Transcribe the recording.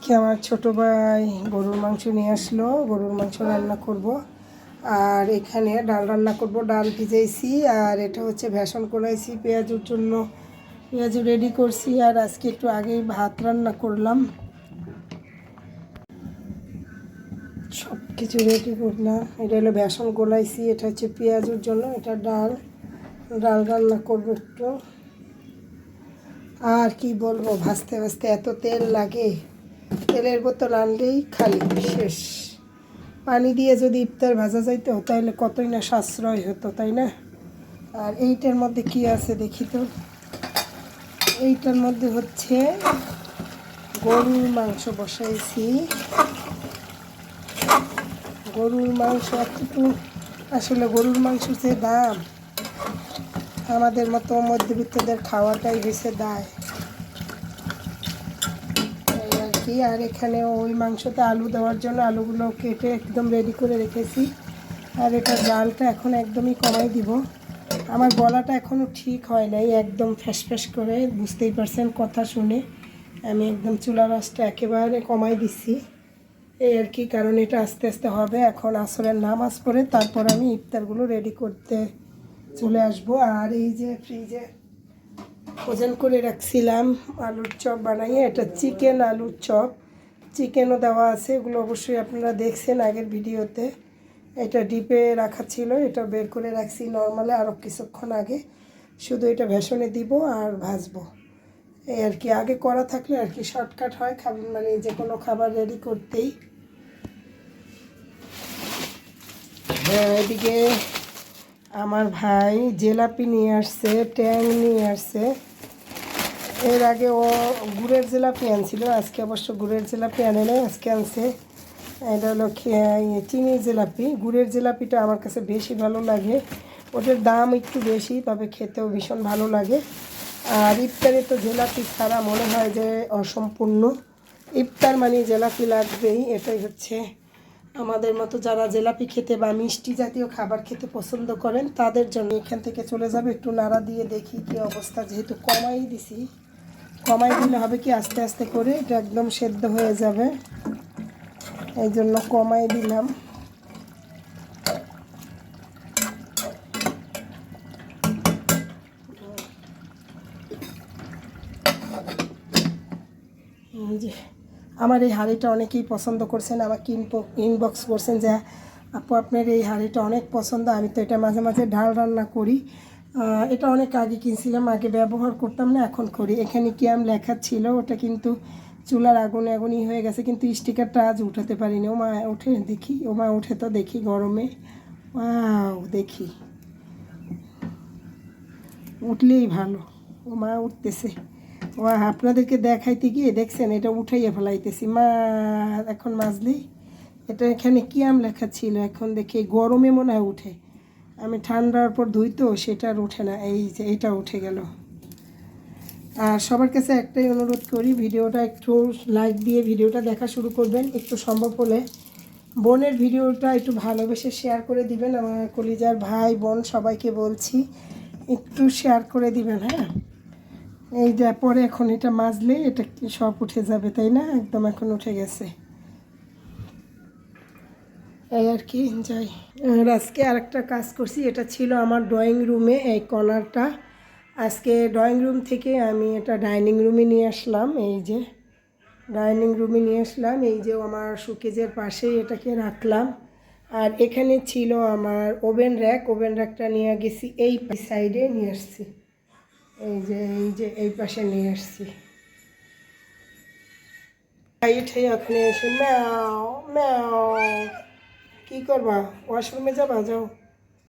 আজকে আমার ছোট ভাই গরুর মাংস নিয়ে আসলো। গরুর মাংস রান্না করব। আর এখানে ডাল রান্না করব, ডাল ভিজাইছি। আর এটা হচ্ছে ভেষণ করাইছি পেঁয়াজুর জন্য। পেঁয়াজু রেডি করছি। আর আজকে একটু আগেই ভাত রান্না করলাম। সব কিছু রেডি করলাম। এটা হলো বেসন গোলাইছি এটা হচ্ছে পেঁয়াজুর জন্য। এটা ডাল। ডাল রান্না করব একটু। আর কি বলব, ভাজতে ভাজতে এত তেল লাগে। তেলের বোতল আনলেই খালি, শেষ। পানি দিয়ে যদি ইফতার ভাজা যাইতো তাহলে কতই না সাশ্রয় হতো, তাই না? আর এইটার মধ্যে কি আছে দেখি তো? এইটার মধ্যে হচ্ছে গরুর মাংস বসাইছি। গরুর মাংস একটু আসলে গরুর মাংস যে দাম, আমাদের মতো মধ্যবিত্তদের খাওয়াটাই বেশি দায়। এই আর এখানে ওই মাংসতে আলু দেওয়ার জন্য আলুগুলো কেটে একদম রেডি করে রেখেছি। আর এটা জালটা এখন একদমই কমাই দিব। আমার গলাটা এখনও ঠিক হয় নাই, একদম ফ্যাস করে, বুঝতেই পারছেন কথা শুনে। আমি একদম চুলা রাসটা একেবারে কমাই দিছি এই আর কি, কারণ এটা আস্তে আস্তে হবে। এখন আসরের নামাজ পড়ে তারপর আমি ইফতারগুলো রেডি করতে চলে আসব। আর এই যে ফ্রিজে ওজন করে রাখছিলাম আলুর চপ বানাইয়ে। এটা চিকেন আলুর চপ। চিকেনও দেওয়া আছে, এগুলো অবশ্যই আপনারা দেখছেন আগের ভিডিওতে। এটা ডিপে রাখা ছিল, এটা বের করে রাখছি নর্মালে আরও কিছুক্ষণ আগে। শুধু এটা ভেষণে দিব আর ভাজবো। এই আর কি, আগে করা থাকলে আর কি শর্টকাট হয় খাবার মানে যে কোনো খাবার রেডি করতেই। হ্যাঁ এদিকে আমার ভাই জেলাপি নিয়ে আসছে, ট্যাং নিয়ে আসছে। এর আগে ও গুড়ের জেলাপি আনছিল, আজকে অবশ্য গুড়ের জেলাপি আনে নাই, আজকে আনছে। এটা হলো চিনির জেলাপি। গুড়ের জেলাপিটা আমার কাছে বেশি ভালো লাগে। ওটার দাম একটু বেশি, তবে খেতেও ভীষণ ভালো লাগে। আর ইফতারে তো জেলাপি ছাড়া মনে হয় যে অসম্পূর্ণ। ইফতার মানে জেলাপি লাগবেই, এটাই হচ্ছে আমাদের মতো যারা জেলাপি খেতে বা মিষ্টি জাতীয় খাবার খেতে পছন্দ করেন, তাদের জন্য এখান থেকে চলে যাবে। একটু নাড়া দিয়ে দেখি কি অবস্থা, যেহেতু কমাই দিছি। কমাই দিলে হবে কি আস্তে আস্তে করে, এটা একদম সেদ্ধ হয়ে যাবে। এই জন্য কমাই দিলাম। যে আমার এই হাঁড়িটা অনেকেই পছন্দ করছেন, আমাকে ইনবক্স করছেন যে, আপু, আপনার এই হাঁড়িটা অনেক পছন্দ, আমি তো এটা মাঝে মাঝে ডাল রান্না করি। এটা অনেক আগে কিনছিলাম, আগে ব্যবহার করতাম না, এখন করি। এখানে কি আম লেখা ছিল, ওটা কিন্তু চুলার আগুনে আগুনই হয়ে গেছে, কিন্তু স্টিকারটা আজ উঠাতে পারিনি। ও মা, ওঠে, দেখি। ও মা উঠে তো দেখি গরমে। দেখি। উঠলেই ভালো। ও মা, উঠতেছে। আপনাদেরকে দেখাইতে গিয়ে দেখছেন, এটা উঠাইয়া ফেলাইতেছি। মা, এখন মাজলি। এটা এখানে কি আম লেখা ছিল? এখন দেখি গরমে মনে হয় উঠে। আমি ঠান্ডার পর ধুই তো, সেটা আর উঠে না। এই যে, এটা উঠে গেল। আর সবার কাছে একটাই অনুরোধ করি, ভিডিওটা একটু লাইক দিয়ে ভিডিওটা দেখা শুরু করবেন, একটু সম্ভব হলে। বোনের ভিডিওটা একটু ভালোবেসে শেয়ার করে দিবেন। আমার কলিজার ভাই, বোন সবাইকে বলছি, একটু শেয়ার করে দিবেন হ্যাঁ? এই যে পরে এখন এটা মাজলে এটা কি সব উঠে যাবে, তাই না? একদম এখন উঠে গেছে। এই আর কি যাই আর আজকে আরেকটা কাজ করছি, এটা ছিল আমার ড্রয়িং রুমে এই কর্নারটা আজকে ড্রয়িং রুম থেকে আমি এটা ডাইনিং রুমে নিয়ে আসলাম, এই যে। ডাইনিং রুমে নিয়ে আসলাম, এই যে আমার সুকেজের পাশেই এটাকে রাখলাম। আর এখানে ছিল আমার ওভেন র্যাক ওভেন র্যাকটা নিয়ে গেছি, এই সাইডে নিয়ে আসছি। এই যে এই যে, এই পাশে নিয়ে আসছি। খাইয়ে ঠাইয়ে ওখানে এসে, ম্যাও ম্যাও, কি করবা? ওয়াশরুমে যাবা? যাও।